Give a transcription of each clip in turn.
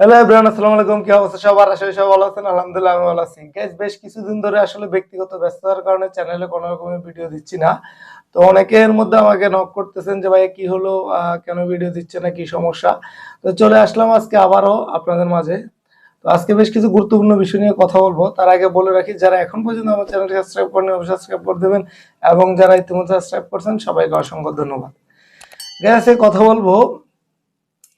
Hello everyone আসসালামু আলাইকুম। কি অবস্থা? সবার আসলে সব ভালো আছেন। আলহামদুলিল্লাহ আমি ভালো আছি। গাইস বেশ কিছুদিন ধরে আসলে ব্যক্তিগত ব্যস্ততার কারণে চ্যানেলে কোনো রকমের ভিডিও দিচ্ছি না। তো অনেকের মধ্যে আমাকে নক করতেছেন যে ভাই কি হলো? কেন ভিডিও দিচ্ছে না? কি সমস্যা? তো চলে আসলাম আজকে আবারও আপনাদের মাঝে। তো আজকে বেশ কিছু গুরুত্বপূর্ণ বিষয় নিয়ে কথা বলব। তার আগে বলে রাখি, যারা এখন পর্যন্ত আমার চ্যানেলটি সাবস্ক্রাইব করেন সাবস্ক্রাইব করে দেবেন এবং যারা ইতিমধ্যে সাবস্ক্রাইব করছেন, সবাইকে অসংখ্য ধন্যবাদ। গ্যাস কথা বলব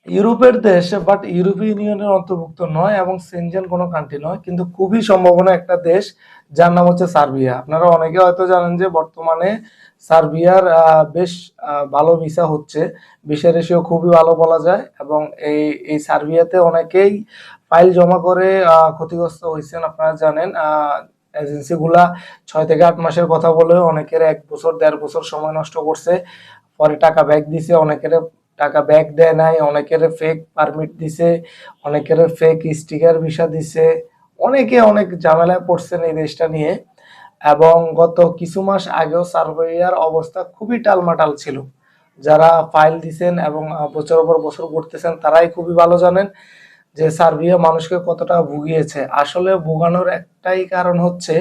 ইউরোপের দেশ বাট ইউরোপীয় ইউনিয়নের অন্তর্ভুক্ত নয় এবং সেনজেন কোনো কান্ট্রি নয়, কিন্তু খুবই সম্ভাবনা একটা দেশ, যার নাম হচ্ছে সার্বিয়া। আপনারা অনেকে হয়তো জানেন যে বর্তমানে সার্বিয়ার বেশ ভালো ভিসা হচ্ছে। ভিসা রেশিও খুবই ভালো বলা যায় এবং এই এই সার্বিয়াতে অনেকেই ফাইল জমা করে ক্ষতিগ্রস্ত হয়েছেন, আপনারা জানেন। এজেন্সিগুলা ছয় থেকে আট মাসের কথা বলে অনেকের এক বছর, দেড় বছর সময় নষ্ট করছে। পরে টাকা ব্যাক দিছে, অনেকের টাকা ব্যাক দেয় নাই, অনেকের ফেক পারমিট দিছে, অনেকের ফেক স্টিকার ভিসা দিছে, অনেকে অনেক ঝামেলায় পড়ছেন এই দেশটা নিয়ে। এবং গত কিছু মাস আগেও সার্ভেয়ার অবস্থা খুবই টালমাটাল ছিল। যারা ফাইল দিছেন এবং বছর পর বছর করতেছেন তারাই খুবই ভালো জানেন যে সার্বিয়া মানুষকে কতটা ভুগিয়েছে। আসলে ভোগানোর একটাই কারণ হচ্ছে,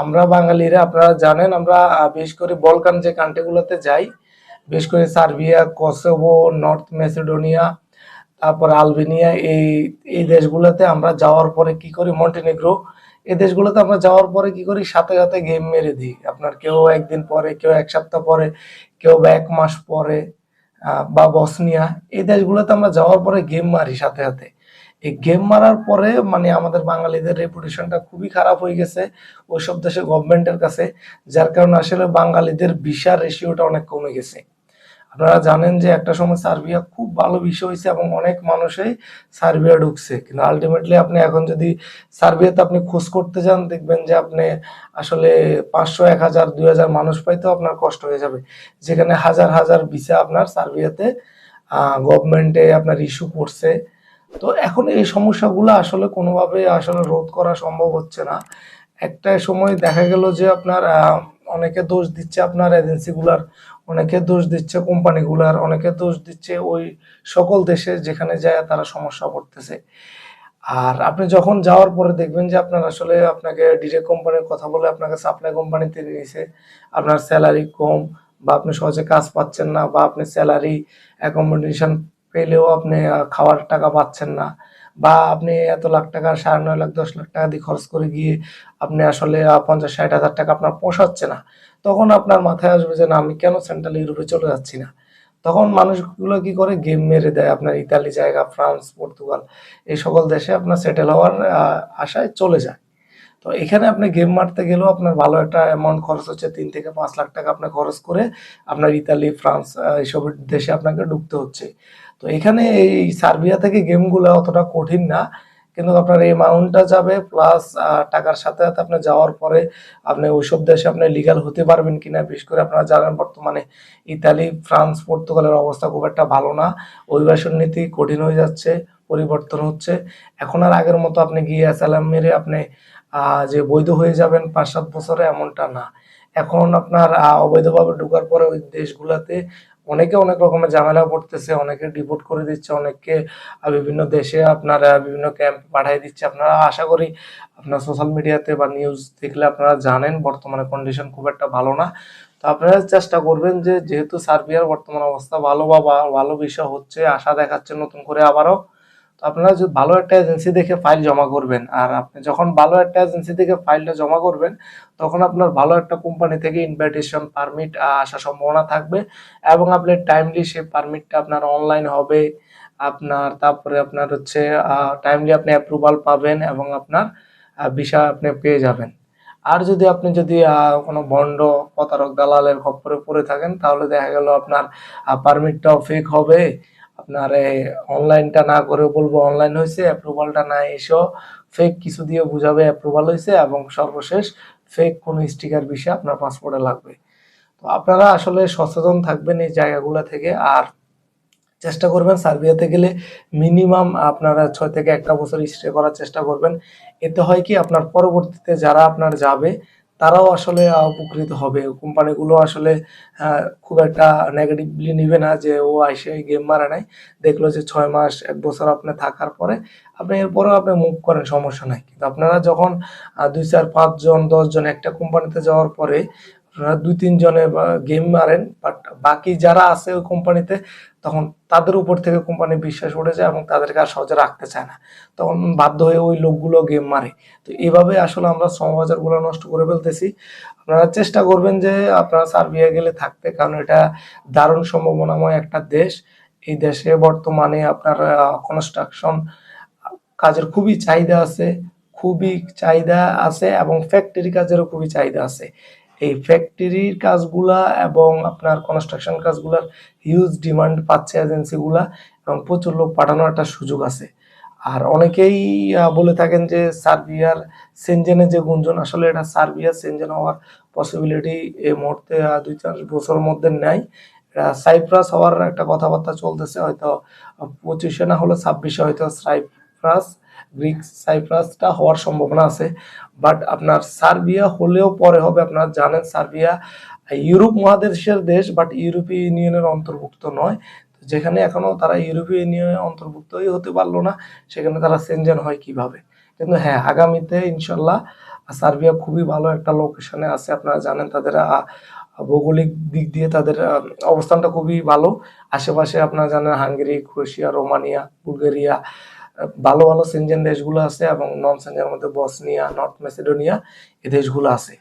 আমরা বাঙালিরা, আপনারা জানেন, আমরা বিশেষ করে বলকান যে কান্ট্রিগুলোতে যাই বিশেষ করে সার্বিয়া, কসোভো, নর্থ মেসিডোনিয়া, তারপর আলবেনিয়া, এই এই দেশগুলোতে আমরা যাওয়ার পরে কি করি? মন্টেনেগ্রো। এই দেশগুলোতে আমরা যাওয়ার পরে কি করি? সাথে সাথে গেম মেরে দিই। আপনার কেউ একদিন পরে, কেউ এক সপ্তাহ পরে, কেউ বা এক মাস পরে বা বসনিয়া। এই দেশগুলোতে আমরা যাওয়ার পরে গেম মারি সাথে সাথে। এই গেম মারার পরে মানে আমাদের বাঙালিদের রেপুটেশনটা খুবই খারাপ হয়ে গেছে। ওইসব দেশের গভর্নমেন্টের কাছে, যার কারণে আসলে বাঙালিদের ভিসা রেশিওটা অনেক কমে গেছে। আপনারা জানেন যে একটা সময় সার্বিয়া খুব ভালো বিষয় হয়েছে এবং অনেক মানুষই সার্বিয়া ঢুকছে। কিন্তু আলটিমেটলি আপনি এখন যদি সার্বিয়াতে আপনি খোঁজ করতে যান, দেখবেন যে আপনি আসলে পাঁচশো, এক হাজার, দুই হাজার মানুষ পাইতেও আপনার কষ্ট হয়ে যাবে। যেখানে হাজার হাজার ভিসা আপনার সার্বিয়াতে গভর্নমেন্টে আপনার ইস্যু করছে তো এখন এই সমস্যাগুলো আসলে কোনোভাবে আসলে রোধ করা সম্ভব হচ্ছে না। একটা সময় দেখা গেল যে আপনার অনেকে দোষ দিচ্ছে আপনার এজেন্সিগুলার, অনেকে দোষ দিচ্ছে কোম্পানিগুলার, অনেকে দোষ দিচ্ছে ওই সকল দেশে যেখানে যায় তারা সমস্যা পড়তেছে। আর আপনি যখন যাওয়ার পরে দেখবেন যে আপনার আসলে আপনাকে ডিরেক্ট কোম্পানির কথা বলে আপনাকে সাপ্লাই কোম্পানিতে নিয়েছে আপনার স্যালারি কম বা আপনি সহজে কাজ পাচ্ছেন না বা আপনি স্যালারি, অ্যাকোমোডেশন পেলেও আপনি খাওয়ার টাকা পাচ্ছেন না বা আপনি এত লাখ টাকা, সাড়ে নয় লাখ, দশ লাখ টাকা দিয়ে খরচ করে গিয়ে আপনি আসলে পঞ্চাশ, ষাট হাজার টাকা আপনার পোষাচ্ছে না। তখন আপনার মাথায় আসবে যে না, আমি কেন সেন্ট্রাল ইউরোপে চলে যাচ্ছি না? তখন মানুষগুলো কি করে? গেম মেরে দেয় আপনার ইতালি জায়গা, ফ্রান্স, পর্তুগাল, এই সকল দেশে আপনার সেটেল হওয়ার আশায় চলে যায়। তো এখানে আপনি গেম মারতে গেলেও আপনার ভালো একটা অ্যামাউন্ট খরচ হচ্ছে, তিন থেকে পাঁচ লাখ টাকা আপনার খরচ করে আপনার ইতালি, ফ্রান্স এইসব দেশে আপনাকে ঢুকতে হচ্ছে। তো এখানে এই সার্বিয়া থেকে গেমগুলো অতটা কঠিন না, কিন্তু আপনার এই অ্যামাউন্টটা যাবে প্লাস টাকার সাথে সাথে আপনি যাওয়ার পরে আপনি ওইসব দেশে আপনি লিগাল হতে পারবেন কিনা, বিশেষ করে আপনারা জানেন বর্তমানে ইতালি, ফ্রান্স, পর্তুগালের অবস্থা খুব একটা ভালো না, অভিবাসন নীতি কঠিন হয়ে যাচ্ছে, পরিবর্তন হচ্ছে। এখন আর আগের মতো আপনি গিয়ে অ্যাসালাম মেরে আপনি যে বৈধ হয়ে যাবেন পাঁচ সাত বছরে এমনটা না। এখন আপনার অবৈধভাবে ঢোকার পরে ওই দেশগুলাতে অনেকে অনেক রকমের ঝামেলা পড়তেছে, অনেকে ডিপোর্ট করে দিচ্ছে, অনেককে বিভিন্ন দেশে আপনারা বিভিন্ন ক্যাম্প পাঠিয়ে দিচ্ছে। আপনারা আশা করি আপনার সোশ্যাল মিডিয়াতে বা নিউজ দেখলে আপনারা জানেন, বর্তমানে কন্ডিশন খুব একটা ভালো না। তো আপনারা চেষ্টা করবেন যে, যেহেতু সার্বিয়ার বর্তমান অবস্থা ভালো বা, ভালো বিষয় হচ্ছে, আশা দেখাচ্ছে নতুন করে আবারও। আপনারা যদি ভালো একটা এজেন্সি দেখে ফাইল জমা করবেন, আর আপনি যখন ভালো একটা এজেন্সি থেকে ফাইলটা জমা করবেন, তখন আপনার ভালো একটা কোম্পানি থেকে ইনভাইটেশন পারমিট আসার সম্ভাবনা থাকবে এবং আপনি টাইমলি সেই পারমিটটা আপনার অনলাইন হবে। আপনার তারপরে আপনার হচ্ছে টাইমলি আপনি অ্যাপ্রুভাল পাবেন এবং আপনার ভিসা আপনি পেয়ে যাবেন। আর যদি আপনি যদি কোনো বন্ড, প্রতারক, দালালের খপ্পরে পড়ে থাকেন, তাহলে দেখা গেল আপনার পারমিটটাও ফেক হবে। আপনার অনলাইনটা না করে বলব অনলাইন হয়েছে অ্যাপ্রুভালটা না এসেও ফেক কিছু দিয়ে বুঝাবে অ্যাপ্রুভাল হয়েছে এবং সর্বশেষ ফেক কোনো স্টিকার বিষয় আপনার পাসপোর্টে লাগবে। তো আপনারা আসলে সচেতন থাকবেন এই জায়গাগুলো থেকে আর চেষ্টা করবেন সার্বিয়াতে গেলে মিনিমাম আপনারা ছয় থেকে একটা বছর স্টে করার চেষ্টা করবেন। এতে হয় কি, আপনার পরবর্তীতে যারা আপনার যাবে তারাও আসলে উপকৃত হবে। কোম্পানিগুলো আসলে খুব একটা নেগেটিভলি নিবে না যে, ও আইসে গেম মারে নাই। দেখল যে, ছয় মাস, এক বছর আপনি থাকার পরে আপনি এরপরেও আপনি মুভ করেন, সমস্যা নাই। কিন্তু আপনারা যখন দুই চার পাঁচজন, দশজন একটা কোম্পানিতে যাওয়ার পরে দুই, তিন জনে গেম মারেন বাট বাকি যারা আছে ওই কোম্পানিতে তখন তাদের উপর থেকে কোম্পানি বিশ্বাস উঠে যায় এবং তাদেরকে আর সহজে রাখতে চায় না। তখন বাধ্য হয়ে ওই লোকগুলো গেম মারে। তো এভাবে আসলে আমরা শ্রমবাজারগুলো নষ্ট করে ফেলতেছি। আপনারা চেষ্টা করবেন যে আপনারা সার্বিয়া গেলে থাকতে, কারণ এটা দারুণ সম্ভাবনাময় একটা দেশ। এই দেশে বর্তমানে আপনার কনস্ট্রাকশন কাজের খুবই চাহিদা আছে, খুবই চাহিদা আছে এবং ফ্যাক্টরি কাজেরও খুবই চাহিদা আছে। এই ফ্যাক্টরির কাজগুলা এবং আপনার কনস্ট্রাকশন কাজগুলার হিউজ ডিমান্ড পাচ্ছে এজেন্সিগুলা এবং প্রচুর লোক পাঠানোর একটা সুযোগ আছে। আর অনেকেই বলে থাকেন যে সার্বিয়ার সেনজেনে যে গুঞ্জন, আসলে এটা সার্বিয়ার সেনজেন হওয়ার পসিবিলিটি এই মুহূর্তে দুই চার বছরের মধ্যে নেই। এটা সাইপ্রাস হওয়ার একটা কথাবার্তা চলতেছে, হয়তো পঁচিশে না হলে ছাব্বিশে হয়তো সাইপ্রাস। গ্রিক সাইপ্রাসটা হওয়ার সম্ভাবনা আছে বাট আপনার সার্বিয়া হলেও পরে হবে, আপনারা জানেন সার্বিয়া ইউরোপ মহাদেশের দেশ বাট ইউরোপীয় ইউনিয়নের অন্তর্ভুক্ত নয়। যেখানে এখনও তারা ইউরোপীয় ইউনিয়নের অন্তর্ভুক্তই হতে পারল না, সেখানে তারা সেনজেন হয় কীভাবে? কিন্তু হ্যাঁ আগামীতে ইনশাল্লাহ সার্বিয়া খুবই ভালো একটা লোকেশনে আছে, আপনারা জানেন তাদের ভৌগোলিক দিক দিয়ে তাদের অবস্থানটা খুবই ভালো। আশেপাশে আপনারা জানেন হাঙ্গেরি, ক্রোয়েশিয়া, রোমানিয়া, বুলগেরিয়া ভালো ভালো সেনজেন দেশগুলো আছে এবং নন সেনজেনের মধ্যে বসনিয়া, নর্থ মেসিডোনিয়া এ দেশগুলো আছে।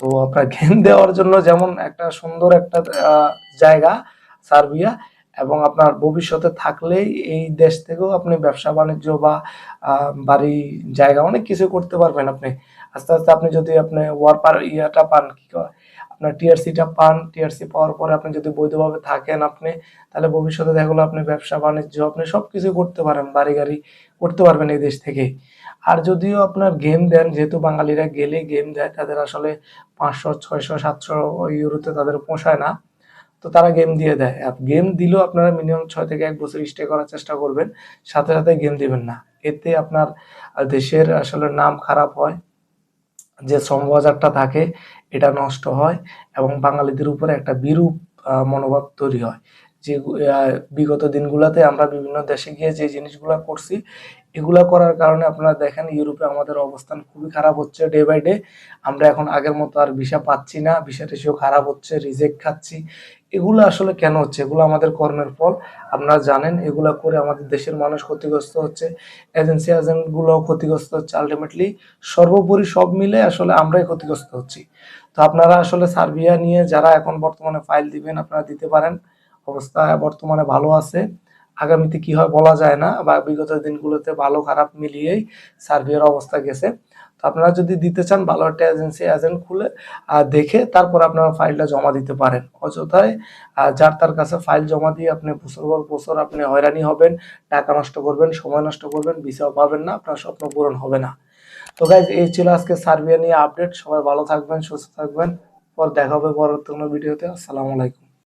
তো আপনার গেম দেওয়ার জন্য যেমন একটা সুন্দর একটা জায়গা, সার্বিয়া এবং আপনার ভবিষ্যতে থাকলেই এই দেশ থেকেও আপনি ব্যবসা, বাণিজ্য বা বাড়ি, জায়গা অনেক কিছু করতে পারবেন আপনি। আস্তে আস্তে আপনি যদি আপনি ওয়ার ইয়াটা পান, কি আপনার টিআরসিটা পান টিআরসি পাওয়ার পরে আপনি যদি বৈধভাবে থাকেন আপনি, তাহলে ভবিষ্যতে দেখা গেলো আপনি ব্যবসা, বাণিজ্য, আপনি সব কিছু করতে পারেন, বাড়ি গাড়ি করতে পারবেন এই দেশ থেকে। আর যদিও আপনার গেম দেন, যেহেতু বাঙালিরা গেলে গেম দেয়, তাদের আসলে পাঁচশো, ছয়শো, সাতশো ইউরোতে তাদের পোষায় না, তো তারা গেম দিয়ে দেয়। আর গেম দিলেও আপনারা মিনিমাম ছয় থেকে এক বছর স্টে করার চেষ্টা করবেন, সাথে সাথে গেম দিবেন না। এতে আপনার দেশের আসলে নাম খারাপ হয়, যে শ্রমবাজারটা থাকে এটা নষ্ট হয় এবং বাঙালিদের উপরে একটা বিরূপ মনোভাব তৈরি হয়। যে বিগত দিনগুলোতে আমরা বিভিন্ন দেশে গিয়ে যে জিনিসগুলো করছি, এগুলা করার কারণে আপনারা দেখেন ইউরোপে আমাদের অবস্থান খুবই খারাপ হচ্ছে ডে বাই ডে আমরা এখন আগের মতো আর ভিসা পাচ্ছি না, ভিসা রেশিও খারাপ হচ্ছে, রিজেক্ট খাচ্ছি। এগুলো আসলে কেন হচ্ছে? এগুলো আমাদের কর্মের ফল। আপনারা জানেন, এগুলো করে আমাদের দেশের মানুষ ক্ষতিগ্রস্ত হচ্ছে এজেন্সি এজেন্টগুলোও ক্ষতিগ্রস্ত হচ্ছে। আলটিমেটলি সর্বোপরি সব মিলে আসলে আমরাই ক্ষতিগ্রস্ত হচ্ছি। তো আপনারা আসলে সার্বিয়া নিয়ে যারা এখন বর্তমানে ফাইল দিবেন, আপনারা দিতে পারেন। অবস্থা, বর্তমানে ভালো আছে। আগামীতে কি হয় বলা যায় না, বা বিগত দিনগুলোতে ভালো খারাপ মিলিয়েই সার্বিয়ার অবস্থা গেছে। তো আপনারা যদি দিতে চান, ভালো একটা এজেন্সি এজেন্ট খুলে দেখে তারপর আপনারা ফাইলটা জমা দিতে পারেন। অযথায় যার তার কাছে ফাইল জমা দিয়ে আপনি বছর পর বছর আপনি হয়রানি হবেন, টাকা নষ্ট করবেন, সময় নষ্ট করবেন, ভিসাও পাবেন না, আপনার স্বপ্ন পূরণ হবে না। তো গাইজ এই ছিল আজকে সার্বিয়া নিয়ে আপডেট সবাই ভালো থাকবেন, সুস্থ থাকবেন। পর দেখা হবে পরবর্তী কোনো ভিডিওতে আসসালামু আলাইকুম।